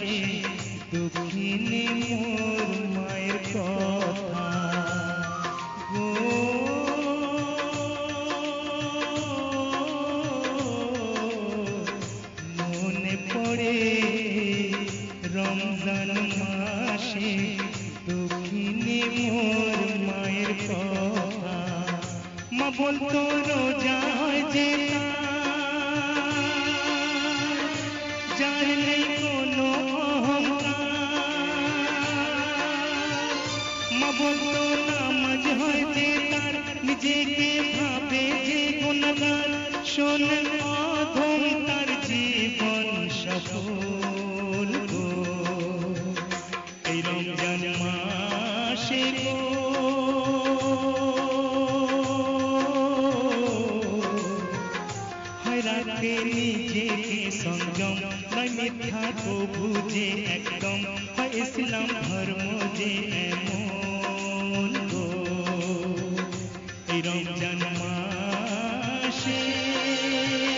আসে দক্ষিণে মোর মায়ের কথা। মনে পড়ে রমজান মাসে দক্ষিণে মোর মায়ের কথা। মা বলতো রোজায় যে মা বলতো নামাজ হয় যে তার, নিজেকে ভাবে যে গুণগান শোনেন অধম তার জীবন সফল এই রমজান মাসে রাখে নিজেকে সংযম নয় মিথ্যা তো বুঝে একদম এই রমজান মাসে